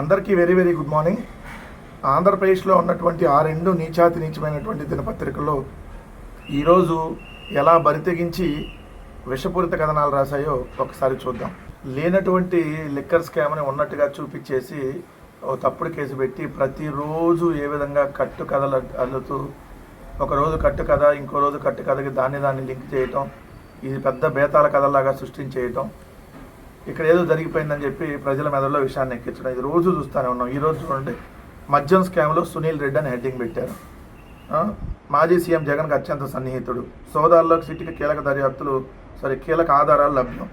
అందరికీ very very good morning. ఆంధ్రప్రదేశ్లో ఉన్నటువంటి ఆ రెండు నీచాతి నీచమైనటువంటి దినపత్రికల్లో ఈరోజు ఎలా బరితెగించి విషపూరిత కథనాలు రాశాయో ఒకసారి చూద్దాం. లేనటువంటి లిక్కర్ స్కామ్ని ఉన్నట్టుగా చూపించేసి ఓ తప్పుడు కేసు పెట్టి ప్రతిరోజు ఏ విధంగా కట్టు కథలు అల్లుతూ ఒక రోజు కట్టు కథ ఇంకో రోజు కట్టు కథకి దాన్ని దాన్ని లింక్ చేయటం ఇది పెద్ద బేతాల కథలాగా సృష్టించేయటం ఇక్కడ ఏదో జరిగిపోయిందని చెప్పి ప్రజల మెదడులో విషయాన్ని ఎక్కించడం ఇది రోజు చూస్తూనే ఉన్నాం ఈరోజు చూడండి మద్యం స్కామ్లో సునీల్ రెడ్డి అని హెడ్డింగ్ పెట్టారు మాజీ సీఎం జగన్కి అత్యంత సన్నిహితుడు సోదాల్లో సిటీకి కీలక దర్యాప్తులు సారీ కీలక ఆధారాలు లభ్యం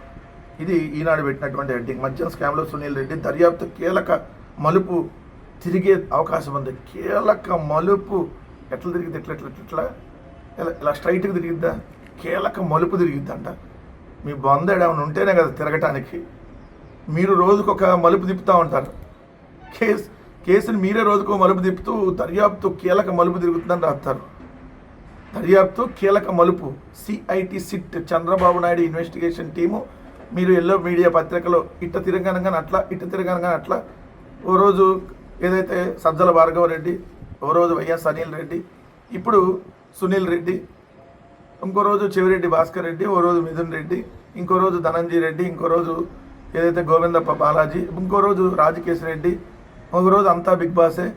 ఇది ఈనాడు పెట్టినటువంటి హెడ్డింగ్ మద్యం స్కామ్లో సునీల్ రెడ్డి దర్యాప్తు కీలక మలుపు తిరిగే అవకాశం ఉంది కీలక మలుపు ఎట్లా తిరిగింది ఎట్లా ఎట్లా ఎట్లా ఇలా ఇలా స్ట్రైట్గా తిరిగిద్దా కీలక మలుపు తిరిగిద్దంట మీ బొంద ఏమైనా ఉంటేనే కదా తిరగటానికి. మీరు రోజుకొక మలుపు తిప్పుతూ ఉంటారు. కేసు కేసుని మీరే రోజుకో మలుపు తిప్పుతూ దర్యాప్తు కీలక మలుపు తిరుగుతుందని రాస్తారు. దర్యాప్తు కీలక మలుపు. CIT SIT. Chandrababu Naidu investigation team. మీరు ఎల్లో మీడియా పత్రికలో ఇట్ట తిరగనగానే అట్లా ఇట్ట తిరగనగానే అట్లా. ఓ రోజు ఏదైతే సజ్జల భార్గవ రెడ్డి ఓ రోజు వైఎస్ అనిల్ రెడ్డి ఇప్పుడు సునీల్ రెడ్డి ఇంకో రోజు చెవిరెడ్డి భాస్కర్ రెడ్డి ఓ రోజు మిథున్ రెడ్డి ఇంకో రోజు ధనంజీ రెడ్డి ఇంకో రోజు ఏదైతే గోవిందప్ప బాలాజీ ఇంకో రోజు రాజకేశ్ రెడ్డి ఒక రోజు అంతా బిగ్ బాసే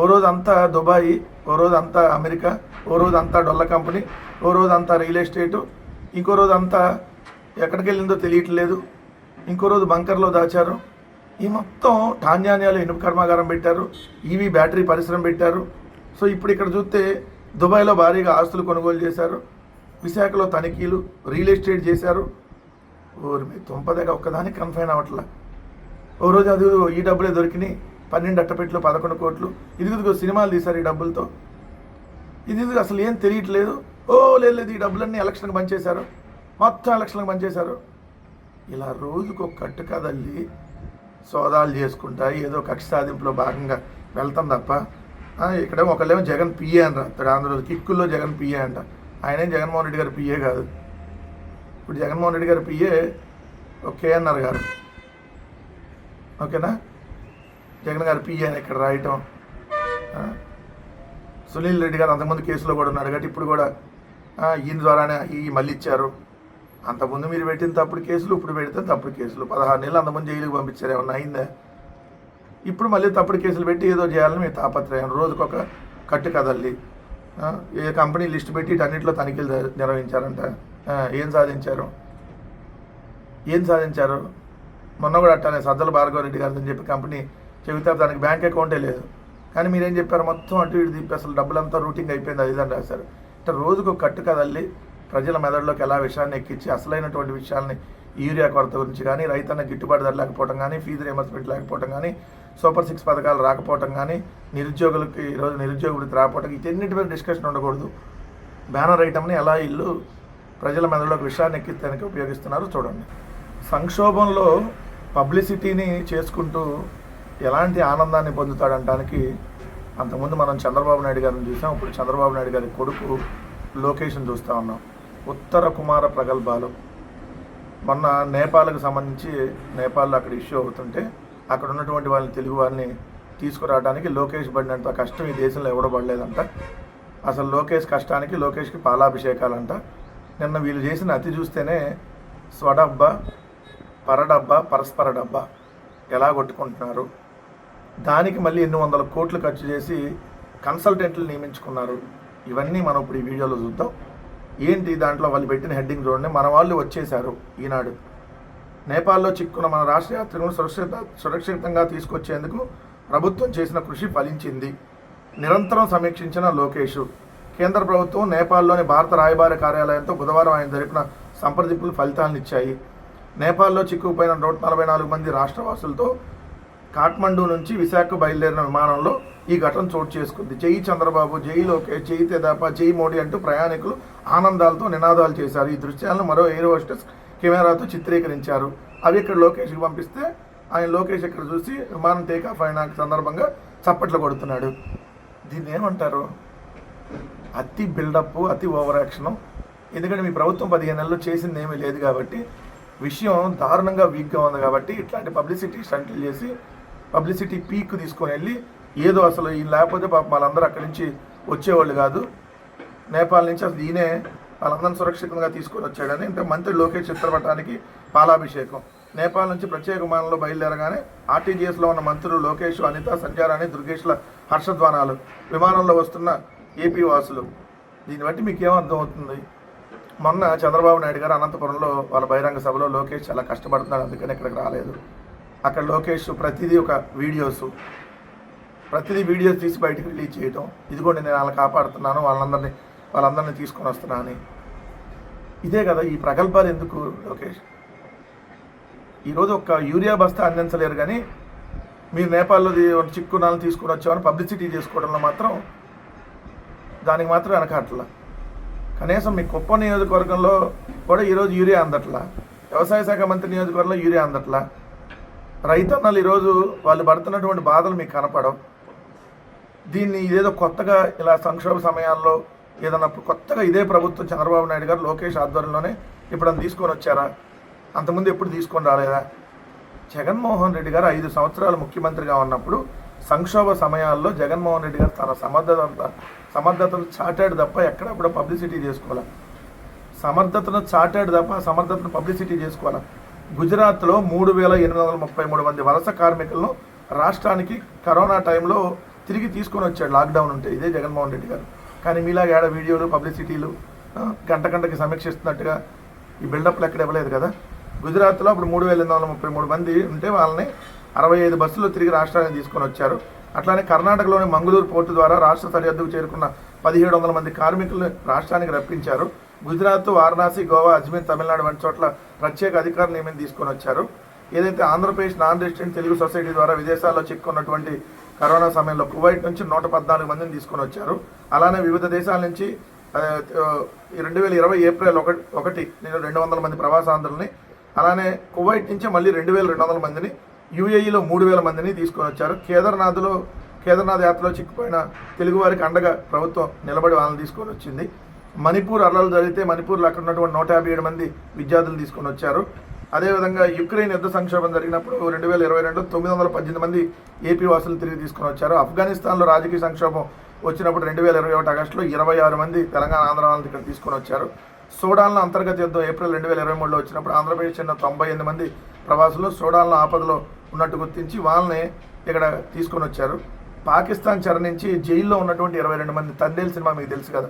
ఓ రోజు అంతా దుబాయ్ ఓ రోజు అంతా అమెరికా ఓ రోజు అంతా డొల్ల కంపెనీ ఓ రోజు అంతా రియల్ ఎస్టేటు ఇంకో రోజు అంతా ఎక్కడికి వెళ్ళిందో తెలియట్లేదు ఇంకో రోజు బంకర్లో దాచారు. ఈ మొత్తం ధాన్యాన్యాలు ఇనుప కర్మాగారం పెట్టారు ఈవీ బ్యాటరీ పరిశ్రమ పెట్టారు. సో ఇప్పుడు ఇక్కడ చూస్తే దుబాయ్లో భారీగా ఆస్తులు కొనుగోలు చేశారు విశాఖలో తనిఖీలు రియల్ ఎస్టేట్ చేశారు. ఊరి మీ తుంపదగా ఒక్కదానికి కన్ఫైన్ అవ్వట్లా. ఓ రోజు అది ఈ డబ్బులే దొరికినాయి. పన్నెండు అట్టపెట్లు పదకొండు కోట్లు. ఇదిగుదిగో సినిమాలు తీశారు ఈ డబ్బులతో. ఇది ఇదిగో అసలు ఏం తెలియట్లేదు. ఓ లేదు లేదు ఈ డబ్బులన్నీ ఎలక్షన్కి పనిచేశారు మొత్తం ఎలక్షన్కి పనిచేశారు ఇలా రోజుకు ఒక కట్టు కదల్లి సోదాలు చేసుకుంటా ఏదో కక్ష సాధింపులో భాగంగా వెళ్తాం తప్ప ఇక్కడేమో ఒకళ్ళేమో జగన్ పిఏ అని రాస్తాడు ఆంధ్రప్రదేశ్ కిక్కుల్లో జగన్ పిఏ అంట. ఆయనేం జగన్మోహన్ రెడ్డి గారు పిఏ కాదు. ఇప్పుడు జగన్మోహన్ రెడ్డి గారు పిఏ కేఎన్ఆర్ గారు. ఓకేనా? జగన్ గారు పిఏ అని ఇక్కడ రాయటం. సునీల్ రెడ్డి గారు అంతకుముందు కేసులో కూడా ఉన్నాడు కాబట్టి ఇప్పుడు కూడా ఈయన ద్వారానే ఈ మళ్ళీ ఇచ్చారు అంతకుముందు మీరు పెట్టిన తప్పుడు కేసులు ఇప్పుడు పెడితే తప్పుడు కేసులు. పదహారు నెలలు అంతకుముందు జైలుకి పంపించారు ఏమన్నా అయిందా? ఇప్పుడు మళ్ళీ తప్పుడు కేసులు పెట్టి ఏదో చేయాలని మీ తాపత్రయం. రోజుకొక కట్టు కదల్లి ఏ కంపెనీ లిస్ట్ పెట్టి అన్నింటిలో తనిఖీలు నిర్వహించారంట. ఏం సాధించారు? ఏం సాధించారు? మొన్న కూడా అట్టానే సజ్జల భార్గవ రెడ్డి గారు అని చెప్పి కంపెనీ చెబితే దానికి బ్యాంక్ అకౌంటే లేదు. కానీ మీరేం చెప్పారు? మొత్తం అటు ఇటు తిప్పి అసలు డబ్బులంతా రూటింగ్ అయిపోయింది అది ఇదని రాశారు. ఇట్లా రోజుకు కట్టు కదల్లి ప్రజల మెదడులోకి ఎలా విషయాన్ని ఎక్కించి అసలైనటువంటి విషయాల్ని యూరియా కొరత గురించి కానీ రైతన్న గిట్టుబాటు ధర లేకపోవడం కానీ ఫీజు రియంబర్స్మెంట్ లేకపోవడం కానీ సూపర్ సిక్స్ పథకాలు రాకపోవడం కానీ నిరుద్యోగులకి ఈరోజు నిరుద్యోగ వృత్తి రాకపోవడం ఇటన్నిటి మీద డిస్కషన్ ఉండకూడదు. బ్యానర్ ఐటమ్ని ఎలా ఇల్లు ప్రజల మెదడులోకి విషయాన్ని ఎక్కించడానికి ఉపయోగిస్తున్నారు చూడండి. సంక్షోభంలో పబ్లిసిటీని చేసుకుంటూ ఎలాంటి ఆనందాన్ని పొందుతాడంటానికి అంతకుముందు మనం చంద్రబాబు నాయుడు గారిని చూసాం ఇప్పుడు చంద్రబాబు నాయుడు గారి కొడుకు లొకేషన్ చూస్తూ ఉన్నాం. ఉత్తర కుమార ప్రగల్భాలు. మొన్న నేపాల్కు సంబంధించి నేపాల్లో అక్కడ ఇష్యూ అవుతుంటే అక్కడ ఉన్నటువంటి వాళ్ళని తెలుగు వారిని తీసుకురావడానికి లోకేష్ పడినంత కష్టం ఈ దేశంలో ఎవడబడలేదంట అసలు లోకేష్ కష్టానికి లోకేష్కి పాలాభిషేకాలంట. నిన్న వీళ్ళు చేసిన అతి చూస్తేనే స్వడబ్బా పరడబ్బా పరస్పర డబ్బా ఎలా కొట్టుకుంటున్నారు? దానికి మళ్ళీ ఎన్ని వందల కోట్లు ఖర్చు చేసి కన్సల్టెంట్లు నియమించుకున్నారు? ఇవన్నీ మనం ఇప్పుడు ఈ వీడియోలో చూద్దాం. ఏంటి దాంట్లో వాళ్ళు పెట్టిన హెడ్డింగ్ చూడండి. మన వాళ్ళు వచ్చేశారు ఈనాడు. నేపాల్లో చిక్కున్న మన రాష్ట్ర యాత్రికులను సురక్షిత సురక్షితంగా తీసుకొచ్చేందుకు ప్రభుత్వం చేసిన కృషి ఫలించింది. నిరంతరం సమీక్షించిన లోకేష్. కేంద్ర ప్రభుత్వం నేపాల్లోని భారత రాయబార కార్యాలయంతో బుధవారం ఆయన జరిపిన సంప్రదింపులు ఫలితాలను ఇచ్చాయి. నేపాల్లో చిక్కుకుపోయిన నూట నలభై నాలుగు మంది రాష్ట్రవాసులతో కాఠ్మండూ నుంచి విశాఖ బయలుదేరిన విమానంలో ఈ ఘటన చోటు చేసుకుంది. జై చంద్రబాబు జై లోకేష్ జై తెదాప జై మోడీ అంటూ ప్రయాణికులు ఆనందాలతో నినాదాలు చేశారు. ఈ దృశ్యాలను మరో ఎయిర్ హోస్టెస్ కెమెరాతో చిత్రీకరించారు. అవి ఇక్కడ లోకేష్కి పంపిస్తే ఆయన లోకేష్ ఇక్కడ చూసి విమానం టేకాఫ్ అయిన సందర్భంగా చప్పట్లు కొడుతున్నాడు. దీన్ని ఏమంటారు? అతి బిల్డప్ అతి ఓవర్ యాక్షన్ ఎందుకంటే మీ ప్రభుత్వం పదిహేను నెలలు చేసింది ఏమీ లేదు కాబట్టి విషయం దారుణంగా వీక్గా ఉంది కాబట్టి ఇట్లాంటి పబ్లిసిటీ స్టంట్లు చేసి పబ్లిసిటీ పీక్ తీసుకొని వెళ్ళి ఏదో అసలు ఈ లేకపోతే పాప వాళ్ళందరూ అక్కడి నుంచి వచ్చేవాళ్ళు కాదు. నేపాల్ నుంచి అసలు ఈయనే వాళ్ళందరిని సురక్షితంగా తీసుకొని వచ్చాడని అంటే మంత్రి లోకేష్ చిత్రపటానికి పాలాభిషేకం. నేపాల్ నుంచి ప్రత్యేక విమానంలో బయలుదేరగానే ఆర్టీజీఎస్లో ఉన్న మంత్రులు లోకేష్ అనిత సంచారాన్ని దుర్గేష్ల హర్షధ్వానాలు. విమానంలో వస్తున్న ఏపీ వాసులు. దీన్ని బట్టి మీకు ఏమర్థం అవుతుంది మొన్న చంద్రబాబు నాయుడు గారు అనంతపురంలో వాళ్ళ బహిరంగ సభలో లోకేష్ చాలా కష్టపడుతున్నాడు అందుకని ఇక్కడికి రాలేదు. అక్కడ లోకేష్ ప్రతిదీ ఒక వీడియోస్. ప్రతిదీ వీడియోస్ తీసి బయటకు రిలీజ్ చేయటం. ఇదిగోండి నేను వాళ్ళని కాపాడుతున్నాను వాళ్ళందరినీ వాళ్ళందరినీ తీసుకొని వస్తున్నా అని. ఇదే కదా ఈ ప్రగల్భాలు ఎందుకు లోకేష్? ఈరోజు ఒక యూరియా బస్తా అందించలేరు కానీ మీరు నేపాల్లో చిక్కునాలను తీసుకొని వచ్చామని పబ్లిసిటీ చేసుకోవడంలో మాత్రం దానికి మాత్రం వెనకాట్లా. కనీసం మీ కుప్ప నియోజకవర్గంలో కూడా ఈరోజు యూరియా అందట్లా? వ్యవసాయ శాఖ మంత్రి నియోజకవర్గంలో యూరియా అందట్లా? రైతన్నలు ఈరోజు వాళ్ళు పడుతున్నటువంటి బాధలు మీకు కనపడవు. దీన్ని ఇదేదో కొత్తగా ఇలా సంక్షోభ సమయాల్లో ఏదన్నా కొత్తగా ఇదే ప్రభుత్వం చంద్రబాబు నాయుడు గారు లోకేష్ ఆధ్వర్యంలోనే ఇప్పుడు తీసుకొని వచ్చారా? అంతకుముందు ఎప్పుడు తీసుకొని రాలేదా? జగన్మోహన్ రెడ్డి గారు ఐదు సంవత్సరాలు ముఖ్యమంత్రిగా ఉన్నప్పుడు సంక్షోభ సమయాల్లో జగన్మోహన్ రెడ్డి గారు తన సమర్థత సమర్థతను చాటాడు తప్ప ఎక్కడ కూడా పబ్లిసిటీ చేసుకోవాలి. సమర్థతను చాటాడు తప్ప సమర్థతను పబ్లిసిటీ చేసుకోవాలి. గుజరాత్లో మూడు వేల ఎనిమిది వందల ముప్పై మూడు మంది వలస కార్మికులను రాష్ట్రానికి కరోనా టైంలో తిరిగి తీసుకొని వచ్చాడు. లాక్డౌన్ ఉంటే ఇదే జగన్మోహన్ రెడ్డి గారు. కానీ మీలాగా ఏడ వీడియోలు పబ్లిసిటీలు గంట గంటకి సమీక్షిస్తున్నట్టుగా ఈ బిల్డప్లు ఎక్కడ ఇవ్వలేదు కదా. గుజరాత్లో అప్పుడు మూడు వేల ఎనిమిది వందల ముప్పై మూడు మంది ఉంటే వాళ్ళని అరవై ఐదు బస్సులు తిరిగి రాష్ట్రానికి తీసుకొని వచ్చారు. అట్లానే కర్ణాటకలోని మంగళూరు పోర్టు ద్వారా రాష్ట్ర సరిహద్దుకు చేరుకున్న పదిహేడు వందల మంది కార్మికులను రాష్ట్రానికి రప్పించారు. గుజరాత్ వారణాసి గోవా అజ్మీర్ తమిళనాడు వంటి చోట్ల ప్రత్యేక అధికారులు నియమం తీసుకొని వచ్చారు. ఏదైతే Andhra Pradesh non resident Telugu society ద్వారా విదేశాల్లో చిక్కున్నటువంటి కరోనా సమయంలో కువైట్ నుంచి నూట పద్నాలుగు మందిని తీసుకొని వచ్చారు. అలానే వివిధ దేశాల నుంచి రెండు వేల ఇరవై ఏప్రిల్ ఒకటి ఒకటి నేను రెండు వందల మంది ప్రవాసాంధ్రుల్ని అలానే కువైట్ నుంచి మళ్ళీ రెండు వేల రెండు వందల మందిని యూఏఈలో మూడు వేల మందిని తీసుకొని వచ్చారు. కేదార్నాథ్లో కేదార్నాథ్ యాత్రలో చిక్కుపోయిన తెలుగువారికి అండగా ప్రభుత్వం నిలబడి వాళ్ళని తీసుకొని వచ్చింది. మణిపూర్ అల్లలు జరిగితే మణిపూర్లో అక్కడ ఉన్నటువంటి నూట యాభై ఏడు మంది విద్యార్థులు తీసుకొని వచ్చారు. అదేవిధంగా యుక్రెయిన్ యుద్ధ సంక్షోభం జరిగినప్పుడు రెండు వేల ఇరవై రెండు తొమ్మిది వందల పద్దెనిమిది మంది ఏపీ వాసులు తిరిగి తీసుకొని వచ్చారు. ఆఫ్ఘనిస్తాన్లో రాజకీయ సంక్షోభం వచ్చినప్పుడు రెండు వేల ఇరవై ఒకటి ఆగస్టులో ఇరవై ఆరు మంది తెలంగాణ ఆంధ్ర వాళ్ళని ఇక్కడ తీసుకొని వచ్చారు. సోడాన్లో అంతర్గత యుద్ధం ఏప్రిల్ రెండు వేల ఇరవై మూడులో వచ్చినప్పుడు ఆంధ్రప్రదేశ్ చెందిన తొంభై ఎనిమిది మంది ప్రవాసులు సోడాన్లో ఆపదలో ఉన్నట్టు గుర్తించి వాళ్ళని ఇక్కడ తీసుకొని వచ్చారు. పాకిస్తాన్ చెర నుంచి జైల్లో ఉన్నటువంటి ఇరవై రెండు మంది తండేల్ సినిమా మీకు తెలుసు కదా.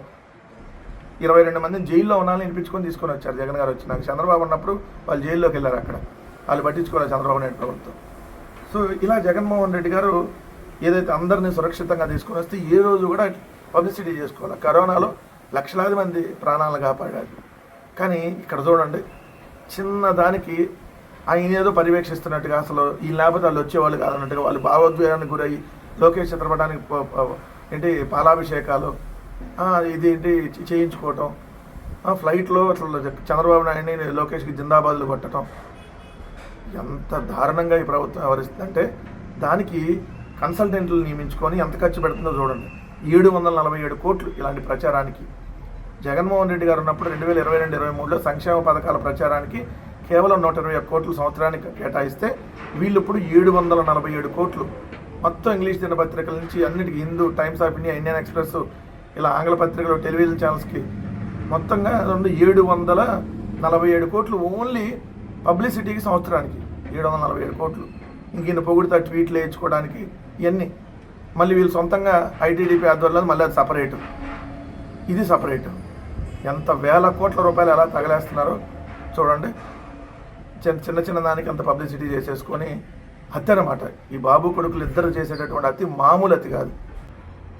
ఇరవై రెండు మందిని జైల్లో ఉన్నాలని వినిపించుకొని తీసుకొని వచ్చారు జగన్ గారు వచ్చి నాకు చంద్రబాబు ఉన్నప్పుడు వాళ్ళు జైల్లోకి వెళ్ళారు అక్కడ. వాళ్ళు పట్టించుకోవాలి చంద్రబాబు నాయుడు ప్రభుత్వం. సో ఇలా జగన్మోహన్ రెడ్డి గారు ఏదైతే అందరినీ సురక్షితంగా తీసుకొని వస్తే ఏ రోజు కూడా పబ్లిసిటీ చేసుకోవాలి. కరోనాలో లక్షలాది మంది ప్రాణాలను కాపాడారు. కానీ ఇక్కడ చూడండి చిన్న దానికి ఆయన ఏదో పర్యవేక్షిస్తున్నట్టుగా అసలు ఈ లేకపోతే వాళ్ళు వచ్చేవాళ్ళు కాదన్నట్టుగా వాళ్ళు భావోద్వేగానికి గురయ్యి లోకేష్ చిత్రపటానికి ఏంటి పాలాభిషేకాలు ఇది ఏంటి చేయించుకోవటం ఫ్లైట్లో అసలు చంద్రబాబు నాయుడిని లోకేష్కి జిందాబాద్లు కొట్టడం ఎంత దారుణంగా ఈ ప్రభుత్వం వ్యవహరిస్తుందంటే దానికి కన్సల్టెంట్లు నియమించుకొని ఎంత ఖర్చు పెడుతుందో చూడండి. ఏడు వందల నలభై ఏడు కోట్లు ఇలాంటి ప్రచారానికి. జగన్మోహన్ రెడ్డి గారు ఉన్నప్పుడు రెండు వేల ఇరవై రెండు ఇరవై మూడులో సంక్షేమ పథకాల ప్రచారానికి కేవలం నూట ఇరవై ఒక్క కోట్లు సంవత్సరానికి కేటాయిస్తే వీళ్ళు ఇప్పుడు ఏడు వందల నలభై ఏడు కోట్లు. మొత్తం ఇంగ్లీష్ దినపత్రికల నుంచి అన్నిటికీ Hindu times of India Indian express ఇలా ఆంగ్ల పత్రికలు టెలివిజన్ ఛానల్స్కి మొత్తంగా రెండు ఏడు వందల నలభై ఏడు కోట్లు ఓన్లీ పబ్లిసిటీకి సంవత్సరానికి. ఏడు వందల నలభై ఏడు కోట్లు. ఇంక ఈయన పొగుడుతా ట్వీట్లు వేయించుకోవడానికి ఇవన్నీ మళ్ళీ వీళ్ళు సొంతంగా ఐటీడీపీ ఆధ్వర్యంలో మళ్ళీ అది సపరేటు. ఇది సపరేటు. ఎంత వేల కోట్ల రూపాయలు ఎలా తగలేస్తున్నారో చూడండి. చిన్న చిన్న చిన్న దానికి అంత పబ్లిసిటీ చేసేసుకొని హత్య అనమాట ఈ బాబు కొడుకులు ఇద్దరు చేసేటటువంటి అతి మామూలు అతి కాదు.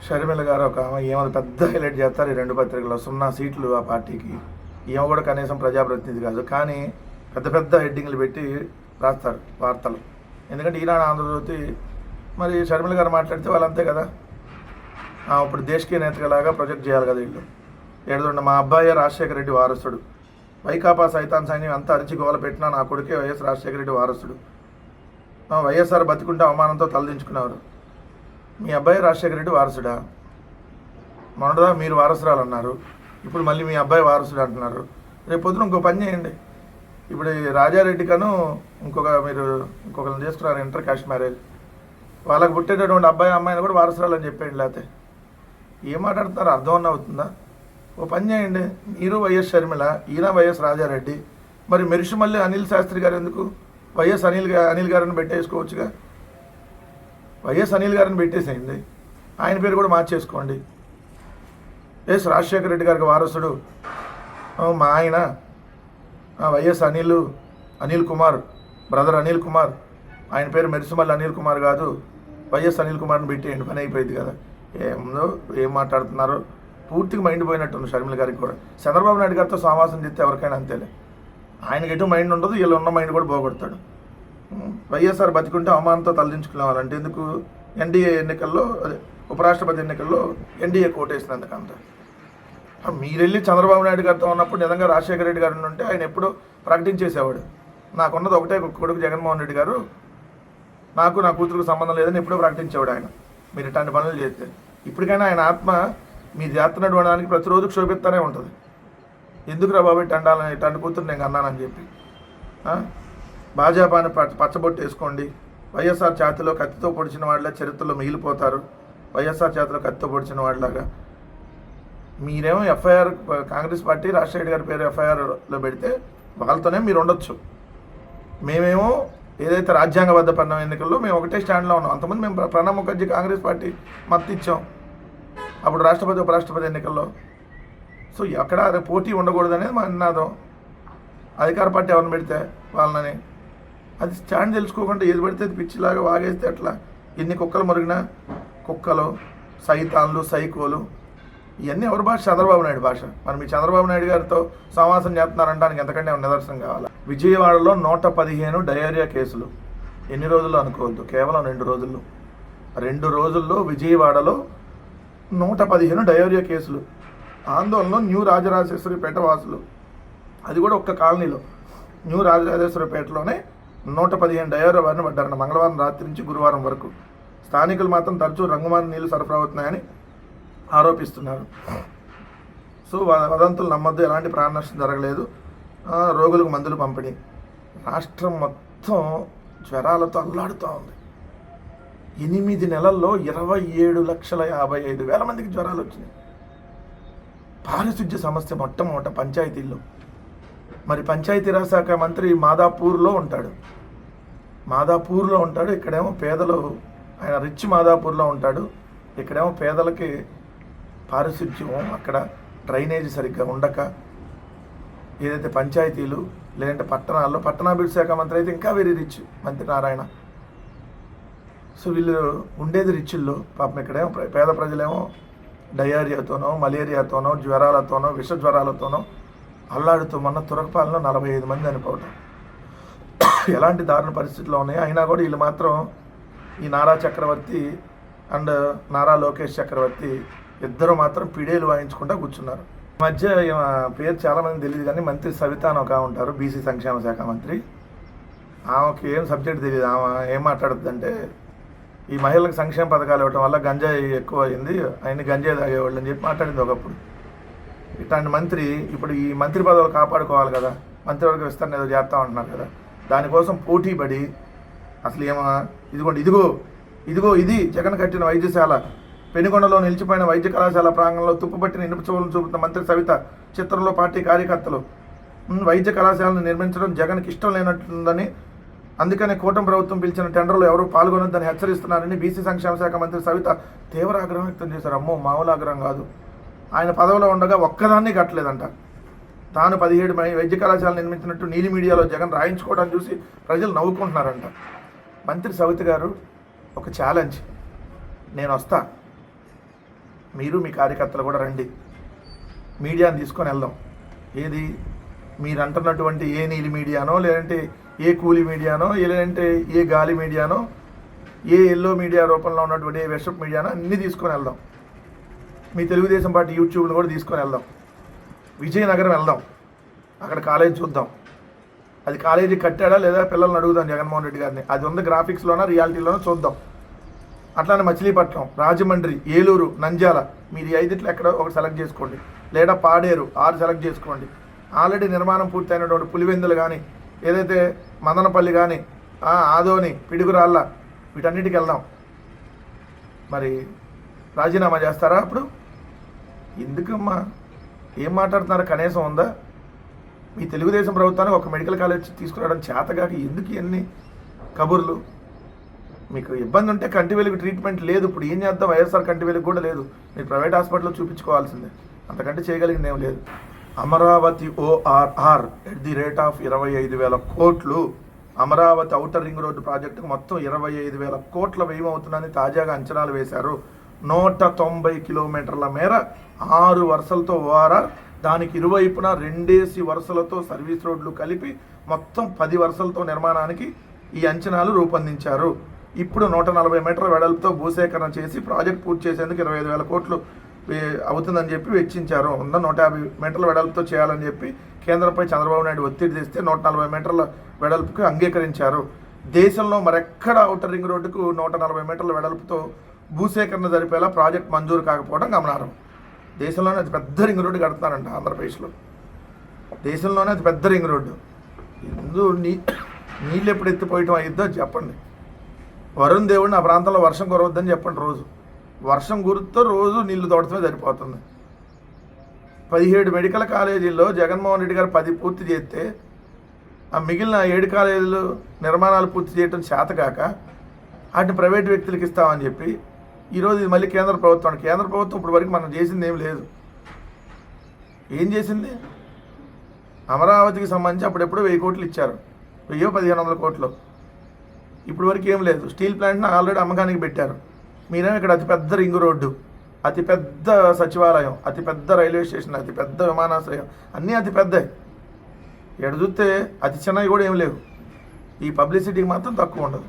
షర్మిల గారు ఒక ఆమె ఏమో పెద్ద హైలైట్ చేస్తారు ఈ రెండు పత్రికల్లో. సున్నా సీట్లు ఆ పార్టీకి. ఏమో కూడా కనీసం ప్రజాప్రతినిధి కాదు కానీ పెద్ద పెద్ద హెడ్డింగ్లు పెట్టి రాస్తారు వార్తలు. ఎందుకంటే ఈనాడు ఆంధ్రజ్యోతి మరి షర్మిల గారు మాట్లాడితే వాళ్ళంతే కదా. ఇప్పుడు దేశకీయ నేతలాగా ప్రొజెక్ట్ చేయాలి కదా వీళ్ళు. ఏడుదండి మా అబ్బాయి రాజశేఖర రెడ్డి వారసుడు. వైకాపా సైతాన్ సైన్యం అంతా అరిచి గోల పెట్టినా నా కొడుకే వైఎస్ రాజశేఖర రెడ్డి వారసుడు. వైఎస్ఆర్ బతికుంటే అవమానంతో తలదించుకున్నారు. మీ అబ్బాయి రాజశేఖర రెడ్డి వారసుడా? మొన్నదా మీరు వారసురాలు అన్నారు ఇప్పుడు మళ్ళీ మీ అబ్బాయి వారసుడు అంటున్నారు. రేపు పొద్దున ఇంకో పని చేయండి. ఇప్పుడు రాజారెడ్డి కను ఇంకొక మీరు ఇంకొకరిని చేసుకున్నారు ఇంటర్ క్యాస్ట్ మ్యారేజ్. వాళ్ళకి పుట్టేటటువంటి అబ్బాయి అమ్మాయిని కూడా వారసురాలు అని చెప్పేయండి లేకపోతే. ఏం మాట్లాడుతున్నారు? అర్థం అన్న అవుతుందా? ఓ పని చేయండి. మీరు వైఎస్ షర్మిల ఈయన వైఎస్ రాజారెడ్డి. మరి మెరిషిమల్లి అనిల్ శాస్త్రి గారు ఎందుకు? వైఎస్ అనిల్ అనిల్ గారిని పెట్టేసుకోవచ్చుగా? వైఎస్ అనిల్ గారిని పెట్టేసేయండి. ఆయన పేరు కూడా మార్చేసుకోండి. ఎస్ రాజశేఖర రెడ్డి గారికి వారసుడు. మా ఆయన. YS Anil Anil Kumar brother Anil Kumar. ఆయన పేరు మెరిసిమల్లి అనిల్ కుమార్ కాదు. వైఎస్ అనిల్ కుమార్ని పెట్టేయండి. పని అయిపోయింది కదా. ఏముందో ఏం మాట్లాడుతున్నారు? పూర్తిగా మైండ్ పోయినట్టుంది షర్మిల గారికి కూడా. చంద్రబాబు నాయుడు గారితో సమావాసం చేస్తే ఎవరికైనా అంతేలే. ఆయనకి ఎటు మైండ్ ఉండదు వీళ్ళు ఉన్న మైండ్ కూడా పోగొడతాడు. వైఎస్ఆర్ బతికుంటే అవమానంతో తలదించుకునేవాళ్ళంటే ఎందుకు? ఎన్డీఏ ఎన్నికల్లో అదే ఉపరాష్ట్రపతి ఎన్నికల్లో ఎన్డీఏ కోటేసినందుకంత ఆ, మీరెళ్ళి చంద్రబాబు నాయుడు గారితో ఉన్నప్పుడు నిజంగా రాజశేఖర రెడ్డి గారు ఉంటే ఆయన ఎప్పుడూ ప్రకటించేసేవాడు. నాకున్నది ఒకటే కొడుకు జగన్మోహన్ రెడ్డి గారు. నాకు నా కూతురుకు సంబంధం లేదని ఎప్పుడో ప్రకటించేవాడు ఆయన. మీరు ఇట్లాంటి పనులు చేస్తే. ఇప్పటికైనా ఆయన ఆత్మ మీరు జాతర నడవడానికి ప్రతిరోజు క్షోభిస్తూనే ఉంటుంది. ఎందుకు రా బాబు ఇట్ట అండాలని నేను అన్నానని చెప్పి? భాజపాని పచ్చబొట్టు వేసుకోండి. వైఎస్ఆర్ ఛాతిలో కత్తితో పొడిచిన వాళ్ళ చరిత్రలో మిగిలిపోతారు. వైఎస్ఆర్ ఛాతిలో కత్తితో పొడిచిన వాళ్ళలాగా మీరేమో ఎఫ్ఐఆర్ కాంగ్రెస్ పార్టీ రాజశేఖర్ గారి పేరు ఎఫ్ఐఆర్లో పెడితే వాళ్ళతోనే మీరు ఉండొచ్చు. మేమేమో ఏదైతే రాజ్యాంగబద్ధపడిన ఎన్నికల్లో మేము ఒకటే స్టాండ్లో ఉన్నాం. అంతకుముందు మేము ప్రణబ్ ముఖర్జీ కాంగ్రెస్ పార్టీ మద్దతు ఇచ్చాం. అప్పుడు రాష్ట్రపతి ఉపరాష్ట్రపతి ఎన్నికల్లో. సో ఎక్కడ అదే పోటీ ఉండకూడదనేది మా నినాదం. అధికార పార్టీ ఎవరిని పెడితే వాళ్ళని. అది స్టాండ్ తెలుసుకోకుండా ఏది పడితే అది పిచ్చిలాగా వాగేస్తే ఎట్లా? ఎన్ని కుక్కలు మురిగినా కుక్కలు సైతాన్లు సైకోలు ఇవన్నీ ఎవరి భాష? చంద్రబాబు నాయుడు భాష. మరి మీ చంద్రబాబు నాయుడు గారితో సమావేశం చేస్తున్నారంటానికి ఎంతకంటే నిదర్శనం కావాలి? విజయవాడలో నూట పదిహేను డయేరియా కేసులు. ఎన్ని రోజులు అనుకోవద్దు. కేవలం రెండు రోజుల్లో. రెండు రోజుల్లో విజయవాడలో నూట పదిహేను డయోరియా కేసులు. ఆందోళనలో న్యూ రాజరాజేశ్వరిపేట వాసులు. అది కూడా ఒక్క కాలనీలో. న్యూ రాజరాజేశ్వరిపేటలోనే నూట పదిహేను డయోరియా వారిని పడ్డారన్న మంగళవారం రాత్రి నుంచి గురువారం వరకు. స్థానికులు మాత్రం తరచూ రంగుమారి నీళ్ళు సరఫరా అవుతున్నాయని ఆరోపిస్తున్నారు. సో వ- వదంతులు నమ్మద్దు ఎలాంటి ప్రాణ నష్టం జరగలేదు రోగులకు మందులు పంపిణీ. రాష్ట్రం మొత్తం జ్వరాలతో అల్లాడుతూ ఉంది. ఎనిమిది నెలల్లో ఇరవై ఏడు లక్షల యాభై ఐదు వేల మందికి జ్వరాలు వచ్చినాయి. పారిశుద్ధ్య సమస్య మొట్టమొదట పంచాయతీల్లో. మరి పంచాయతీరాజ్ శాఖ మంత్రి మాదాపూర్లో ఉంటాడు. మాదాపూర్లో ఉంటాడు ఇక్కడేమో పేదలు ఆయన రిచ్ మాదాపూర్లో ఉంటాడు. ఇక్కడేమో పేదలకి పారిశుద్ధ్యం అక్కడ డ్రైనేజ్ సరిగ్గా ఉండక. ఏదైతే పంచాయతీలు లేదంటే పట్టణాల్లో పట్టణాభివృద్ధి శాఖ మంత్రి అయితే ఇంకా వెరీ రిచ్ మంత్రి నారాయణ. సో వీళ్ళు ఉండేది రిచ్ల్లో పాపం ఇక్కడేమో పేద ప్రజలేమో డయేరియాతోనో మలేరియాతోనో జ్వరాలతోనో విష జ్వరాలతోనో అల్లాడుతూ మన తురకపాలెంలో నలభై ఐదు మంది చనిపోవటం. ఎలాంటి దారుణ పరిస్థితుల్లో ఉన్నాయి? అయినా కూడా వీళ్ళు మాత్రం ఈ నారా చక్రవర్తి అండ్ నారా లోకేష్ చక్రవర్తి ఇద్దరు మాత్రం పిడేలు వాయించుకుంటా కూర్చున్నారు. ఈ మధ్య ఈమె పేరు చాలామంది తెలియదు కానీ మంత్రి సవిత అని ఒక ఉంటారు బీసీ సంక్షేమ శాఖ మంత్రి. ఆమెకి ఏం సబ్జెక్ట్ తెలియదు ఆమె ఏం మాట్లాడుతుందంటే ఈ మహిళలకు సంక్షేమ పథకాలు ఇవ్వటం వల్ల గంజాయి ఎక్కువ అయింది ఆయన్ని గంజాయి తాగేవాళ్ళు అని చెప్పి మాట్లాడింది ఒకప్పుడు. ఇట్లాంటి మంత్రి ఇప్పుడు ఈ మంత్రి పదవులు కాపాడుకోవాలి కదా. మంత్రివర్గ విస్తరణ ఏదో చేస్తా ఉంటున్నారు కదా. దానికోసం పోటీ పడి అసలు ఏమో ఇదిగోండి ఇదిగో ఇదిగో ఇది జగన్ కట్టిన వైద్యశాల. పెనుగొండలో నిలిచిపోయిన వైద్య కళాశాల ప్రాంగంలో తుప్పుపట్టిన ఇనుప చెవులను చూపుతున్న మంత్రి సవిత చిత్రంలో పార్టీ కార్యకర్తలు. వైద్య కళాశాలను నిర్మించడం జగన్కి ఇష్టం లేనట్టుందని అందుకనే కూటమి ప్రభుత్వం పిలిచిన టెండర్లో ఎవరు పాల్గొనొద్దని హెచ్చరిస్తున్నారని బీసీ సంక్షేమ శాఖ మంత్రి సవిత తీవ్ర ఆగ్రహం వ్యక్తం చేశారు. అమ్మో మామూలు ఆగ్రహం కాదు. ఆయన పదవిలో ఉండగా ఒక్కదాన్ని కట్టలేదంట. తాను పదిహేడు మై వైద్య కళాశాల నిర్మించినట్టు నీలి మీడియాలో జగన్ రాయించుకోవడం చూసి ప్రజలు నవ్వుకుంటున్నారంట. మంత్రి సవిత గారు ఒక ఛాలెంజ్. నేను వస్తా. మీరు మీ కార్యకర్తలు కూడా రండి. మీడియాని తీసుకొని వెళ్దాం. ఏది? మీరు అంటున్నటువంటి ఏ నీలి మీడియానో లేదంటే ఏ కూలి మీడియానో లేదంటే ఏ గాలి మీడియానో ఏ ఎల్లో మీడియా రూపంలో ఉన్నటువంటి ఏ వెషప్ మీడియానో అన్నీ తీసుకొని వెళ్దాం. మీ తెలుగుదేశం పార్టీ యూట్యూబ్ను కూడా తీసుకొని వెళ్దాం. విజయనగరం వెళ్దాం. అక్కడ కాలేజ్ చూద్దాం. అది కాలేజీ కట్టాడా లేదా పిల్లల్ని అడుగుదాం జగన్మోహన్ రెడ్డి గారిని. అది ఉంది గ్రాఫిక్స్లోనా రియాలిటీలోనో చూద్దాం. అట్లానే మచిలీపట్నం రాజమండ్రి ఏలూరు నంద్యాల మీరు ఈ ఎక్కడ ఒకటి సెలెక్ట్ చేసుకోండి. లేదా పాడేరు ఆరు సెలెక్ట్ చేసుకోండి. ఆల్రెడీ నిర్మాణం పూర్తయినటువంటి పులివెందులు కానీ ఏదైతే మదనపల్లి కానీ ఆదోని పిడుగురాళ్ళ వీటన్నిటికి వెళ్దాం. మరి రాజీనామా చేస్తారా అప్పుడు? ఎందుకమ్మా? ఏం మాట్లాడుతున్నారు? కనీసం ఉందా? మీ తెలుగుదేశం ప్రభుత్వానికి ఒక మెడికల్ కాలేజ్ తీసుకురావడం చేతగాక ఎందుకు ఇవన్నీ కబుర్లు? మీకు ఇబ్బంది ఉంటే కంటి వెలుగు ట్రీట్మెంట్ లేదు. ఇప్పుడు ఏం చేద్దాం? వైఎస్ఆర్ కంటి వెలుగు కూడా లేదు. మీరు ప్రైవేట్ హాస్పిటల్లో చూపించుకోవాల్సిందే. అంతకంటే చేయగలిగింది ఏం లేదు. Amaravati ORR at the rate of ఇరవై ఐదు వేల కోట్లు. అమరావతి ఔటర్ రింగ్ రోడ్డు ప్రాజెక్టుకు మొత్తం ఇరవై ఐదు వేల కోట్ల వ్యయం అవుతుందని తాజాగా అంచనాలు వేశారు. నూట తొంభై కిలోమీటర్ల మేర ఆరు వరుసలతో ఓఆర్ఆర్ దానికి ఇరువైపున రెండేసి వరుసలతో సర్వీస్ రోడ్లు కలిపి మొత్తం పది వరుసలతో నిర్మాణానికి ఈ అంచనాలు రూపొందించారు. ఇప్పుడు నూట నలభై మీటర్ల వెడల్పుతో భూసేకరణ చేసి ప్రాజెక్ట్ పూర్తి చేసేందుకు ఇరవై ఐదు వేల కోట్లు అవుతుందని చెప్పి వెచ్చించారు. ఉన్న నూట యాభై మీటర్ల వెడల్పుతో చేయాలని చెప్పి కేంద్రంపై చంద్రబాబు నాయుడు ఒత్తిడి తెస్తే నూట నలభై మీటర్ల వెడల్పుకు అంగీకరించారు. దేశంలో మరెక్కడ అవుటర్ రింగ్ రోడ్డుకు నూట నలభై మీటర్ల వెడల్పుతో భూసేకరణ జరిపేలా ప్రాజెక్ట్ మంజూరు కాకపోవడం గమనార్హం. దేశంలోనే అతి పెద్ద రింగ్ రోడ్డు కడుతున్నారంట ఆంధ్రప్రదేశ్లో. దేశంలోనే అతి పెద్ద రింగ్ రోడ్డు. ఎందు నీ నీళ్ళు ఎప్పుడు ఎత్తిపోయటం అయ్యిద్దో చెప్పండి. వరుణ్ దేవుడిని ఆ ప్రాంతంలో వర్షం కురవద్దని చెప్పండి రోజు. వర్షం గురుతో రోజు నీళ్ళు తోడటమే సరిపోతుంది. పదిహేడు మెడికల్ కాలేజీల్లో జగన్మోహన్ రెడ్డి గారు పది పూర్తి చేస్తే ఆ మిగిలిన ఏడు కాలేజీలు నిర్మాణాలు పూర్తి చేయడం చేతకాక వాటిని ప్రైవేట్ వ్యక్తులకు ఇస్తామని చెప్పి ఈరోజు ఇది మళ్ళీ కేంద్ర ప్రభుత్వం. కేంద్ర ప్రభుత్వం ఇప్పుడు వరకు మనం చేసింది ఏం లేదు. ఏం చేసింది? అమరావతికి సంబంధించి అప్పుడెప్పుడు వెయ్యి కోట్లు ఇచ్చారు. వెయ్యో పదిహేను వందల కోట్లు. ఇప్పుడు వరకు ఏం లేదు. స్టీల్ ప్లాంట్ని ఆల్రెడీ అమ్మకానికి పెట్టారు. మీరేమో ఇక్కడ అతిపెద్ద రింగ్ రోడ్డు అతిపెద్ద సచివాలయం అతిపెద్ద రైల్వే స్టేషన్ అతిపెద్ద విమానాశ్రయం అన్నీ అతి పెద్దవి ఎడ చూస్తే అతి చిన్నవి కూడా ఏం లేవు. ఈ పబ్లిసిటీకి మాత్రం తక్కువ ఉండదు.